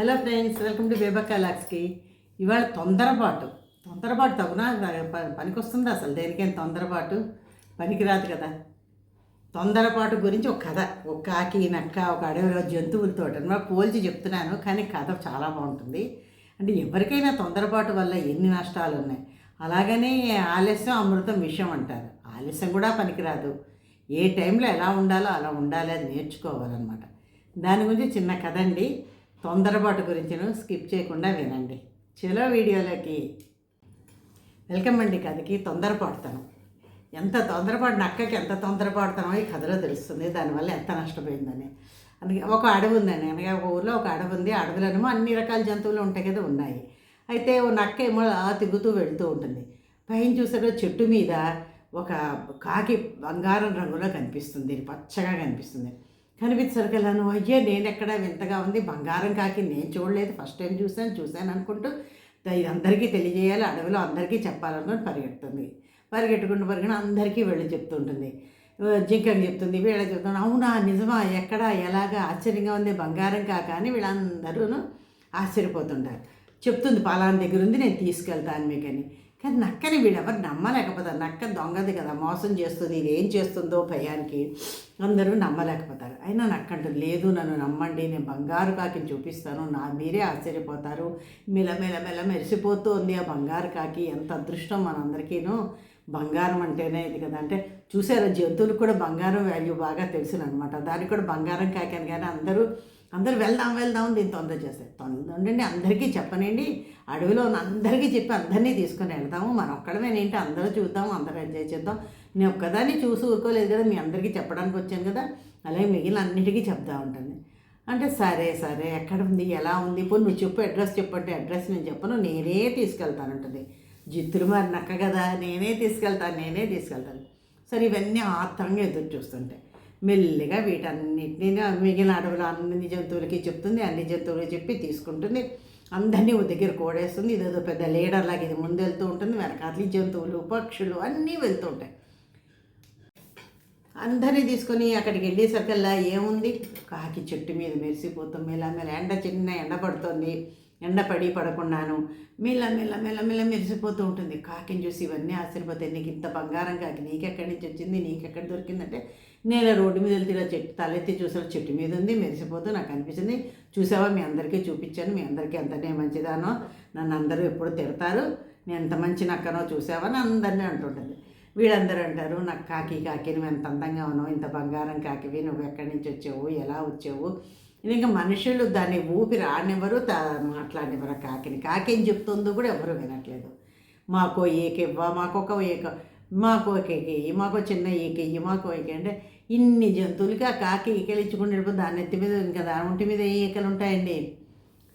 Hello friends welcome to బేబా కలాక్స్కి ఇవాళ తొందరపాటు. తొందరపాటు తగునా? ప- వస్తుంది అసలు? దేనికైనా తొందరపాటు? పనికిరాదు కదా. తొందరపాటు గురించి ఒక కథ. ఒక కాకి నక్క ఒక అడవిలో జంతువులతో పోల్చి చెప్తున్నాను కానీ కథ చాలా బాగుంటుంది. అంటే ఎవరికైనా తొందరపాటు వల్ల ఎన్ని నష్టాలు ఉన్నాయి? అలాగనే ఆలస్యం అమృతం విషయం అంటారు. ఆలస్యం కూడా పనికిరాదు. ఏ టైంలో ఎలా ఉండాలో అలా ఉండాలి అది నేర్చుకోవాలన్నమాట. దాని గురించి చిన్న కథ అండి. తొందరపాటు గురించి స్కిప్ చేయకుండా వినండి. చలో వీడియోలోకి వెల్కమ్ అండి కథకి తొందరపడతాను ఎంత తొందరపాటు నక్కకి ఎంత తొందరపడతానో ఈ కథలో తెలుస్తుంది. దానివల్ల ఎంత నష్టపోయిందని. అందుకే ఒక అడవి ఉందండి అనగా ఒక ఊర్లో ఒక అడవి ఉంది ఆ అడవిలోనేమో అన్ని రకాల జంతువులు ఉంటాయి కదా ఉన్నాయి. అయితే ఓ నక్క ఏమో తిగుతూ వెళుతూ ఉంటుంది. పైన చూసారో చెట్టు మీద ఒక కాకి బంగారం రంగులో కనిపిస్తుంది. పచ్చగా కనిపిస్తుంది. కనిపించరు గల నువ్వు అయ్యే నేను ఎక్కడ వింతగా ఉంది. బంగారం కాకి నేను చూడలేదు. ఫస్ట్ టైం చూశాను చూశాను అనుకుంటూ ఇది అందరికీ తెలియజేయాలి. అడవిలో అందరికీ చెప్పాలనుకుని పరిగెడుతుంది. పరిగెట్టుకుంటూ పరిగెట్టు అందరికీ వెళ్ళి చెప్తుంటుంది. జింకకి చెప్తుంది వీళ్ళ చెప్తుంది. అవునా నిజమా ఎక్కడ ఎలాగా ఆశ్చర్యంగా ఉంది బంగారం కాక అని వీళ్ళందరూ ఆశ్చర్యపోతుంటారు. చెప్తుంది పలానా దగ్గర ఉంది నేను తీసుకెళ్తాను మీకని. కానీ నక్కని ఎవరు నమ్మలేకపోతారు. నక్క దొంగది కదా మోసం చేస్తుంది ఇది ఏం చేస్తుందో భయానికి అందరూ నమ్మలేకపోతారు. అయినా నక్క లేదు నన్ను నమ్మండి నేను బంగారు కాకి చూపిస్తాను నా మీరే ఆశ్చర్యపోతారు. మెల మెల మెల మెరిసిపోతుంది ఆ బంగారు కాకి. ఎంత అదృష్టం మనందరికీను. బంగారం అంటేనే ఇది కదా. అంటే చూసారా జంతువులకు కూడా బంగారం వాల్యూ బాగా తెలుసునమాట దానికి కూడా బంగారం కాకాను కానీ అందరూ అందరూ వెళ్దాం వెళ్దాం దీన్ని తొందర చేస్తారు తొందర ఉండండి అందరికీ చెప్పనండి. అడవిలో ఉన్న అందరికీ చెప్పి అందరినీ తీసుకొని వెళ్తాము మనం ఒక్కడమేనేంటి అందరూ చూద్దాం అందరూ ఎంజాయ్ చేద్దాం. నేను ఒక్కదాన్ని చూసి ఊరుకోలేదు కదా మీ అందరికీ చెప్పడానికి వచ్చాను కదా. అలాగే మిగిలిన అన్నిటికీ చెప్తా ఉంటుంది అంటే సరే సరే ఎక్కడ ఉంది ఎలా ఉంది? ఇప్పుడు నువ్వు చెప్పు అడ్రస్ చెప్పంటే అడ్రస్ నేను చెప్పను నేనే తీసుకెళ్తానంటుంది జిత్తులు మరి నక్క కదా నేనే తీసుకెళ్తాను నేనే తీసుకెళ్తాను. సరే ఇవన్నీ ఆత్రంగా ఎదురు చూస్తుంటాయి మెల్లిగా వీటన్నిటిని మిగిలిన అడవులు అన్ని జంతువులకి చెప్తుంది అన్ని జంతువులకి చెప్పి తీసుకుంటుంది. అందరినీ దగ్గర కోడేస్తుంది. ఇదేదో పెద్ద లీడర్ లాగా ఇది ముందు వెళ్తూ ఉంటుంది వెనకాతలి జంతువులు పక్షులు అన్నీ వెళ్తూ ఉంటాయి. అందరినీ తీసుకొని అక్కడికి వెళ్ళేసరికల్లా ఏముంది? కాకి చెట్టు మీద మెరిసిపోతాం. మెల్ల మెల్ల ఎండ చిన్న ఎండ పడుతుంది. ఎండ పడి పడకుండాను మెల్ల మెల్ల మెల్ల మెల్ల మెరిసిపోతూ ఉంటుంది. కాకిని చూసి ఇవన్నీ ఆశ్చర్యపోతాయి. నీకు ఇంత బంగారం కాకి నీకెక్కడి నుంచి వచ్చింది? నీకెక్కడ దొరికిందంటే నేను రోడ్డు మీద వెళ్తే ఇలా చెట్టు తలెత్తి చూసాను చెట్టు మీద ఉంది మెరిసిపోతూ నాకు అనిపించింది చూసావా? మీ అందరికీ చూపించాను. మీ అందరికీ ఎంతనే మంచిదానో నన్ను అందరూ ఎప్పుడు తిడతారు. నేను ఎంత మంచి నక్కనో చూసావా? అని అందరినీ అంటుంటుంది. వీళ్ళందరూ అంటారు నాకు కాకి కాకి నువ్వు ఎంత అందంగా ఉన్నావు ఇంత బంగారం కాకివి నువ్వు ఎక్కడి నుంచి వచ్చావు? ఎలా వచ్చావు? ఇంకా మనుషులు దాన్ని ఊపి రానివ్వరు త మాట్లాడినవ్వరు కాకిని. కాకి ఏం చెప్తుందో కూడా ఎవరు వినట్లేదు. మాకో ఏకివ్వ మాకొక ఏక మాకు ఒక ఏకెయ్యి మాకు చిన్న ఏకెయ్యి మాకు ఏక అంటే ఇన్ని జంతువులకి ఆ కాకి ఈకలు ఇచ్చుకుంటే దాని ఎత్తి మీద ఇంకా దాని ఒంటి మీద ఏ ఈకలు ఉంటాయండి?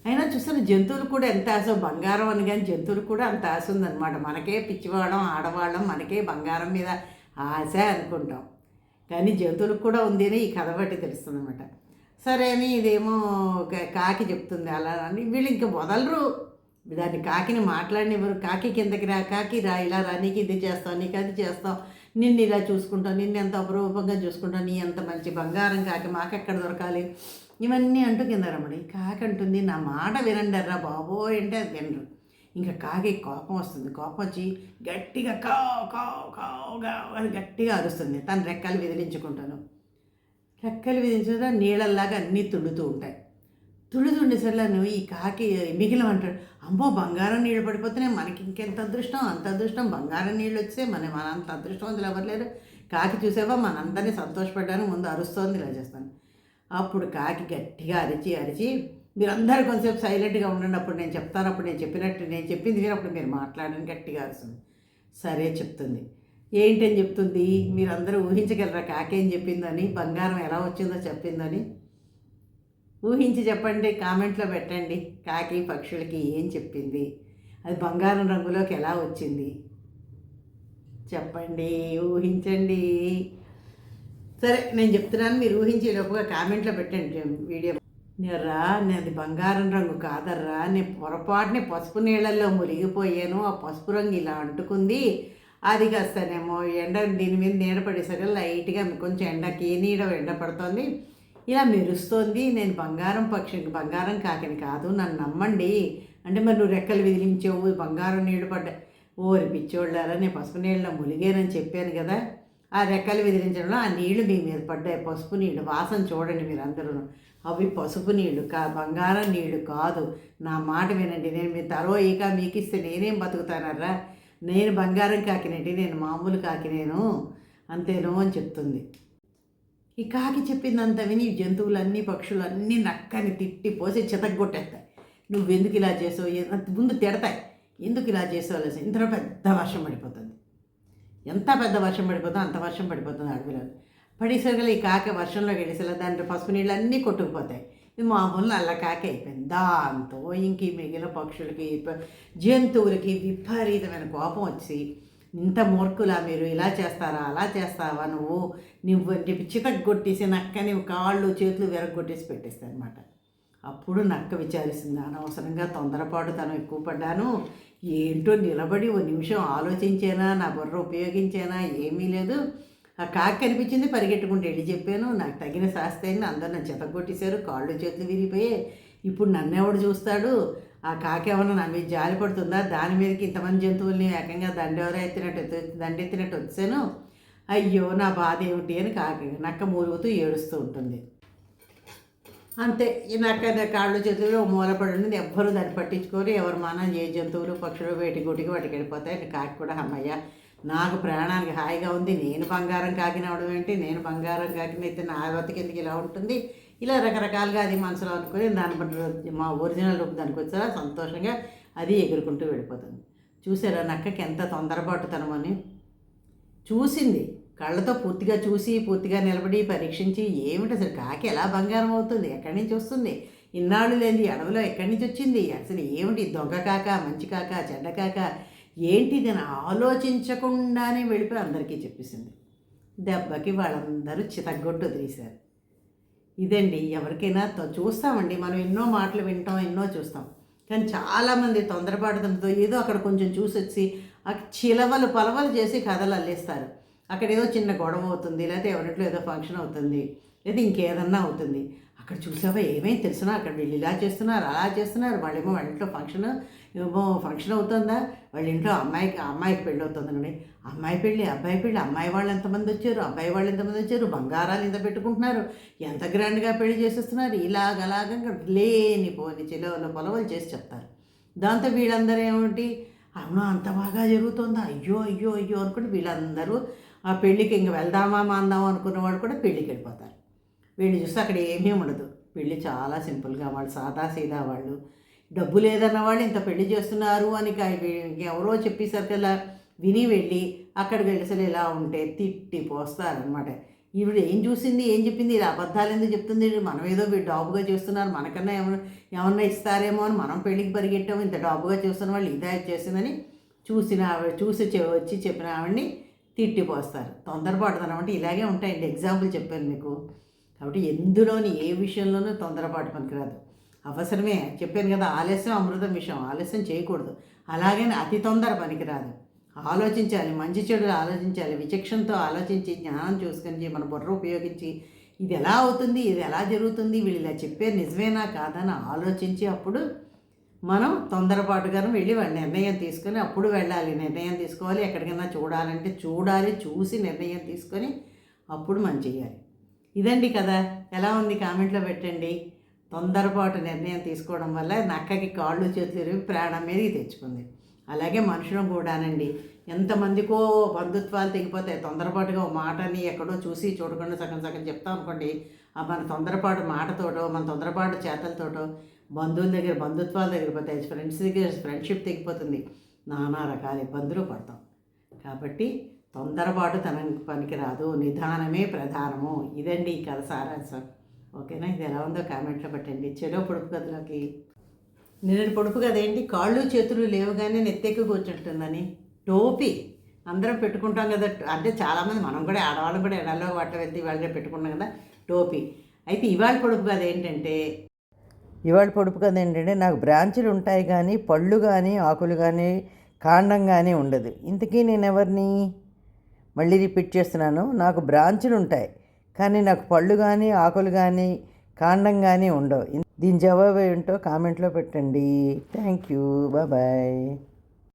అయినా చూసాను జంతువులు కూడా ఎంత ఆశ బంగారం అని కానీ జంతువులు కూడా అంత ఆశ ఉందన్నమాట. మనకే పిచ్చివాళ్ళం ఆడవాళ్ళం మనకే బంగారం మీద ఆశ అనుకుంటాం. కానీ జంతువులకు కూడా ఉంది అని ఈ కథ బట్టి తెలుస్తుంది అనమాట సరే అని ఇదేమో కాకి చెప్తుంది అలా అని వీళ్ళు ఇంకా వదలరు. దాన్ని కాకిని మాట్లాడినవారు? కాకి కిందకి రా కాకి రా ఇలా రా నీకు ఇది చేస్తావు నీకు అది చేస్తావు నిన్ను ఇలా చూసుకుంటావు నిన్ను ఎంత అపరూపంగా చూసుకుంటావు నీ ఎంత మంచి బంగారం కాకి మాకెక్కడ దొరకాలి? ఇవన్నీ అంటూ కింద రమ్మడి కాకి అంటుంది నా మాట వినండర్రా బాబో అంటే అది వినరు. ఇంకా కాకి కోపం వస్తుంది. కోపం వచ్చి గట్టిగా కావు కావు కావుగా అని గట్టిగా అరుస్తుంది. తన రెక్కలు విదిలించుకుంటాను. రెక్కలు విధించడం నీళ్ళల్లాగా అన్నీ తుండుతూ ఉంటాయి. తుడుతుండేసరిలో ఈ కాకి మిగిలిమంటాడు అమ్మో బంగారం నీళ్ళు పడిపోతున్నాయి మనకి ఇంకెంత అదృష్టం? అంత అదృష్టం. బంగారం నీళ్ళు వస్తే మన మన అంత అదృష్టవంతులు ఎవరు లేరు. కాకి చూసావా? మనందరినీ సంతోషపడ్డాను ముందు అరుస్తోంది ఇలా చేస్తాను అప్పుడు కాకి గట్టిగా అరిచి అరిచి మీరందరూ కొంచెంసేపు సైలెంట్గా ఉండండి. అప్పుడు నేను చెప్తాను. అప్పుడు నేను చెప్పినట్టు నేను చెప్పింది మీరు అప్పుడు మీరు మాట్లాడని గట్టిగా అరుస్తుంది. సరే చెప్తుంది. ఏంటని చెప్తుంది? మీరందరూ ఊహించగలరా కాకేం చెప్పిందని? బంగారం ఎలా వచ్చిందో చెప్పిందని? ఊహించి చెప్పండి కామెంట్లో పెట్టండి. కాకి పక్షులకి ఏం చెప్పింది? అది బంగారం రంగులోకి ఎలా వచ్చింది? చెప్పండి ఊహించండి. సరే నేను చెప్తున్నాను మీరు ఊహించేలోపుగా కామెంట్లో పెట్టండి వీడియో. నేర్రా అది బంగారం రంగు కాదర్రా నేను పొరపాటుని పసుపు నీళ్ళల్లో మురిగిపోయాను ఆ పసుపు రంగు ఇలా అంటుకుంది. అది కాస్తానేమో ఎండ దీని మీద నీడ పడేసరికి లైట్గా కొంచెం ఎండకి నీడ ఎండ పడుతుంది. ఇలా మెరుస్తోంది. నేను బంగారం పక్షి బంగారం కాకని కాదు నన్ను నమ్మండి. అంటే మరి నువ్వు రెక్కలు విదిలించావు బంగారం నీళ్ళు పడ్డా ఓరి పిచ్చోళ్ళారా నేను పసుపు నీళ్ళలో ములిగానని చెప్పాను కదా. ఆ రెక్కలు విదిలించడంలో ఆ నీళ్ళు మీ మీద పడ్డాయి. పసుపు నీళ్ళు వాసన చూడండి మీరు అందరూ అవి పసుపు నీళ్ళు కా బంగారం నీళ్ళు కాదు. నా మాట వినండి. నేను మీ తరో ఇక మీకు ఇస్తే నేనేం బతుకుతానరా నేను బంగారం కాకినండి నేను మామూలు కాకినేను. అంతేనో అని చెప్తుంది. ఈ కాకి చెప్పిందంత విని జంతువులన్నీ పక్షులన్నీ నక్కని తిట్టి పోసి నువ్వు నువ్వెందుకు ఇలా చేసావు? ముందు తిడతాయి. ఎందుకు ఇలా చేసావు అనేసి. ఇంతలో పెద్ద వర్షం పడిపోతుంది. ఎంత పెద్ద వర్షం పడిపోతుందో అంత వర్షం పడిపోతుంది అడవిలో. పడేసరికి ఈ కాకి వర్షంలో గడిసేలా దాంట్లో పసుపు నీళ్ళు అన్నీ కొట్టుకుపోతాయి. ఇది మామూలు అల్ల కాకి అయిపోయింది. దాంతో ఇంక ఈ మిగిలిన పక్షులకి జంతువులకి విపరీతమైన కోపం వచ్చి ఇంత మూర్ఖులా మీరు? ఇలా చేస్తారా? అలా చేస్తావా నువ్వు? నువ్వు అని చెప్పి కొట్టేసి నక్క నువ్వు కాళ్ళు చేతులు విరగొట్టేసి పెట్టేస్తా అనమాట అప్పుడు నక్క విచారిస్తుంది. అనవసరంగా తొందరపాటు తను ఎక్కువ పడ్డాను. ఏంటో నిలబడి ఓ నిమిషం ఆలోచించేనా? నా బుర్ర ఉపయోగించేనా? ఏమీ లేదు. ఆ కాకి కనిపించింది పరిగెట్టుకుంటూ వెళ్ళి చెప్పాను. నాకు తగిన శాస్త్రాన్ని అందరు నన్ను చెతగొట్టేశారు కాళ్ళు చేతులు విరిగిపోయాయి. ఇప్పుడు నన్నెవడు చూస్తాడు? ఆ కాకి ఏమన్నా నా మీద జాలి పడుతుందా? దాని మీదకి ఇంతమంది జంతువుల్ని ఏకంగా దండెవర ఎత్తినట్టు దండెత్తినట్టు వచ్చాను. అయ్యో నా బాధ ఏమిటి అని కాకి నక్క మూలుగుతూ ఏడుస్తూ ఉంటుంది. అంతే ఈ నక్క కాళ్ళు చేతులు మూలపడి ఉన్నది. ఎవ్వరూ దాన్ని పట్టించుకోరు. ఎవరు మన ఏ జంతువులు పక్షులు వేటి గుటికి వాటికి వెళ్ళిపోతాయి. కాకి కూడా అమ్మయ్య నాకు ప్రాణానికి హాయిగా ఉంది. నేను బంగారం కాకినవడం ఏంటి? నేను బంగారం కాకినైతే నా బతికి ఎందుకు ఇలా ఉంటుంది? ఇలా రకరకాలుగా అది మనసులో అనుకుని దాని బట్టి మా ఒరిజినల్ రూపు దానికి వచ్చారా సంతోషంగా అది ఎగురుకుంటూ వెళ్ళిపోతుంది. చూసారా నక్కకి ఎంత తొందరపాటుతనమని చూసింది. కళ్ళతో పూర్తిగా చూసి పూర్తిగా నిలబడి పరీక్షించి ఏమిటి అసలు కాకి ఎలా బంగారం అవుతుంది? ఎక్కడి నుంచి వస్తుంది? ఇన్నాళ్ళు లేని అడవిలో ఎక్కడి నుంచి వచ్చింది? అసలు ఏమిటి? దొంగ కాక మంచి కాక చెడ్డ కాక? ఏంటి దాన్ని ఆలోచించకుండానే వెళ్ళిపోయి అందరికీ చెప్పేసింది. దెబ్బకి వాళ్ళందరూ చితగ్గొట్టు వదిలేశారు. ఇదండి ఎవరికైనా తో- చూస్తామండి. మనం ఎన్నో మాటలు వింటాం ఎన్నో చూస్తాం. కానీ చాలామంది తొందరపాటుతో ఏదో అక్కడ కొంచెం చూసి వచ్చి ఆ చిలవలు పలవలు చేసి కథలు అల్లేస్తారు. అక్కడ ఏదో చిన్న గొడవ అవుతుంది లేకపోతే ఎవరింట్లో ఏదో ఫంక్షన్ అవుతుంది లేదా ఇంకేదన్నా అవుతుంది. అక్కడ చూసావా ఏమేమి తెలిసినా అక్కడ వీళ్ళు ఇలా చేస్తున్నారు అలా చేస్తున్నారు వాళ్ళేమో వాళ్ళ ఇంట్లో ఫంక్షన్ ఏమో ఫంక్షన్ అవుతుందా? వాళ్ళ ఇంట్లో అమ్మాయికి అమ్మాయికి పెళ్ళి అవుతుందండి అమ్మాయి పెళ్ళి అబ్బాయి పెళ్ళి అమ్మాయి వాళ్ళు ఎంతమంది వచ్చారు? అబ్బాయి వాళ్ళు ఎంతమంది వచ్చారు? బంగారాలు ఇంత పెట్టుకుంటున్నారు? ఎంత గ్రాండ్గా పెళ్ళి చేసేస్తున్నారు? ఇలాగ అలాగ లేని పోని చిలవలు పొలవలు చేసి చెప్తారు. దాంతో వీళ్ళందరూ ఏమిటి? అవును అంత బాగా జరుగుతుందా? అయ్యో అయ్యో అయ్యో అనుకుంటే వీళ్ళందరూ ఆ పెళ్ళికి ఇంక వెళ్దామా మాందామా అనుకున్న వాళ్ళు కూడా పెళ్ళికి వెళ్ళిపోతారు. వీళ్ళు చూస్తే అక్కడ ఏమీ ఉండదు. పెళ్ళి చాలా సింపుల్గా వాళ్ళు సాదా సీదా వాళ్ళు. డబ్బు లేదన్న వాళ్ళు ఇంత పెళ్ళి చేస్తున్నారు అని ఎవరో చెప్పేసరికి కదా విని వెళ్ళి అక్కడికి వెళ్ళసలు ఇలా ఉంటే తిట్టి పోస్తారనమాట ఈవిడ ఏం చూసింది ఏం చెప్పింది? ఇలా అబద్ధాలు ఎందుకు చెప్తుంది? మనం ఏదో డాబుగా చేస్తున్నారు మనకన్నా ఏమన్నా ఏమన్నా ఇస్తారేమో అని మనం పెళ్ళికి పరిగెట్టాము ఇంత డాబుగా చేస్తున్న వాళ్ళు ఇదే చేసిందని చూసిన ఆవిడ చూసి వచ్చి చెప్పిన ఆవిడని తిట్టిపోస్తారు తొందరపాటుతనం అంటే ఇలాగే ఉంటాయండి. ఎగ్జాంపుల్ చెప్పాను మీకు. కాబట్టి ఎందులోని ఏ విషయంలోనూ తొందరపాటు పనికిరాదు. అవసరమే. చెప్పాను కదా ఆలస్యం అమృతం విషయం. ఆలస్యం చేయకూడదు. అలాగే అతి తొందర పనికిరాదు. ఆలోచించాలి మంచి చెడులు ఆలోచించాలి విచక్షణతో ఆలోచించి జ్ఞానం చూసుకొని మన బుర్ర ఉపయోగించి ఇది ఎలా అవుతుంది ఇది ఎలా జరుగుతుంది వీళ్ళు ఇలా చెప్పేది నిజమేనా కాదని ఆలోచించి అప్పుడు మనం తొందరపాటుగాను వెళ్ళి నిర్ణయం తీసుకొని అప్పుడు వెళ్ళాలి. నిర్ణయం తీసుకోవాలి ఎక్కడికైనా చూడాలంటే చూడాలి చూసి నిర్ణయం తీసుకొని అప్పుడు మనం చేయాలి. ఇదండి కదా ఎలా ఉంది కామెంట్లో పెట్టండి. తొందరపాటు నిర్ణయం తీసుకోవడం వల్ల నక్కకి కాళ్ళు చేతులు ఇరిగి ప్రాణం మీదకి తెచ్చుకుంది. అలాగే మనుషులం కూడానండి. ఎంతమందికో బంధుత్వాలు తెగిపోతాయి. తొందరపాటుగా ఒక మాటని ఎక్కడో చూసి చూడకుండా సగం సగం చెప్తాం అనుకోండి ఆ మన తొందరపాటు మాటతోటో మన తొందరపాటు చేతలతోటో బంధువుల దగ్గర బంధుత్వాల దగ్గర పోతాయి ఫ్రెండ్స్ దగ్గర ఫ్రెండ్షిప్ తెగిపోతుంది. నానా రకాల ఇబ్బందులు పడతాం. కాబట్టి తొందరపాటు తన పనికి రాదు నిదానమే ప్రధానము. ఇదండి ఈ కథ సారాంశం. ఓకేనా? ఇది ఎలా ఉందో కామెంట్లో పెట్టండి. చెలో పొడుపు కథలోకి. నిన్నటి పొడుపు కథ ఏంటి? కాళ్ళు చేతులు లేవుగానే నెత్తెక్కి కూర్చుంటుందని. టోపీ. అందరం పెట్టుకుంటాం కదా. అంటే చాలామంది మనం కూడా ఆడవాళ్ళు కూడా ఎడలో వాట వెళ్తే ఇవాళ పెట్టుకుంటాం కదా. టోపీ. అయితే ఇవాళ పొడుపు కథ ఏంటంటే ఇవాళ పొడుపు కథ ఏంటంటే నాకు బ్రాంచులు ఉంటాయి కానీ పళ్ళు కానీ ఆకులు కానీ కాండం కానీ ఉండదు. ఇంతకీ నేను ఎవరిని మళ్ళీ రిపీట్ చేస్తున్నాను. నాకు బ్రాంచులు ఉంటాయి. కానీ నాకు పళ్ళు కానీ ఆకులు కానీ కాండం కానీ ఉండవు. దీని జవాబు ఏంటో కామెంట్లో పెట్టండి. Thank you. బాయ్.